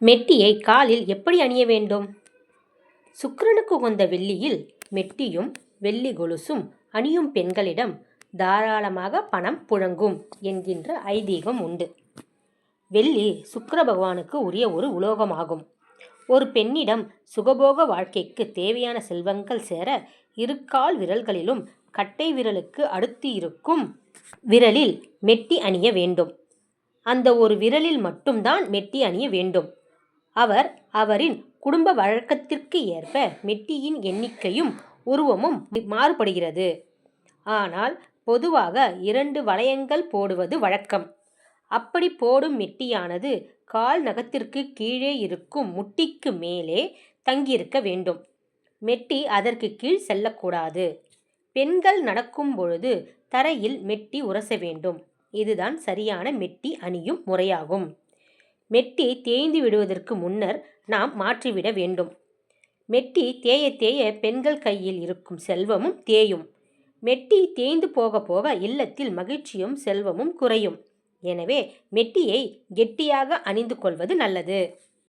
மெட்டியை காலில் எப்படி அணிய வேண்டும்? சுக்கிரனுக்கு உகந்த வெள்ளியில் மெட்டியும் வெள்ளி கொலுசும் அணியும் பெண்களிடம் தாராளமாக பணம் புழங்கும் என்கின்ற ஐதீகம் உண்டு. வெள்ளி சுக்கர பகவானுக்கு உரிய ஒரு உலோகமாகும். ஒரு பெண்ணிடம் சுகபோக வாழ்க்கைக்கு தேவையான செல்வங்கள் சேர இரு கால் விரல்களிலும் கட்டை விரலுக்கு அடுத்து இருக்கும் விரலில் மெட்டி அணிய வேண்டும். அந்த ஒரு விரலில் மட்டும்தான் மெட்டி அணிய வேண்டும். அவர் அவரின் குடும்ப வழக்கத்திற்கு ஏற்ப மெட்டியின் எண்ணிக்கையும் உருவமும் மாறுபடுகிறது. ஆனால் பொதுவாக இரண்டு வளையங்கள் போடுவது வழக்கம். அப்படி போடும் மெட்டியானது கால் நகத்திற்கு கீழே இருக்கும் முட்டிக்கு மேலே தங்கியிருக்க வேண்டும். மெட்டி அதற்கு கீழ் செல்லக்கூடாது. பெண்கள் நடக்கும் பொழுது தரையில் மெட்டி உரச வேண்டும். இதுதான் சரியான மெட்டி அணியும் முறையாகும். மெட்டி தேய்ந்து விடுவதற்கு முன்னர் நாம் மாற்றிவிட வேண்டும். மெட்டி தேய தேய பெண்கள் கையில் இருக்கும் செல்வமும் தேயும். மெட்டி தேய்ந்து போக போக இல்லத்தில் மகிழ்ச்சியும் செல்வமும் குறையும். எனவே மெட்டியை கெட்டியாக அணிந்து கொள்வது நல்லது.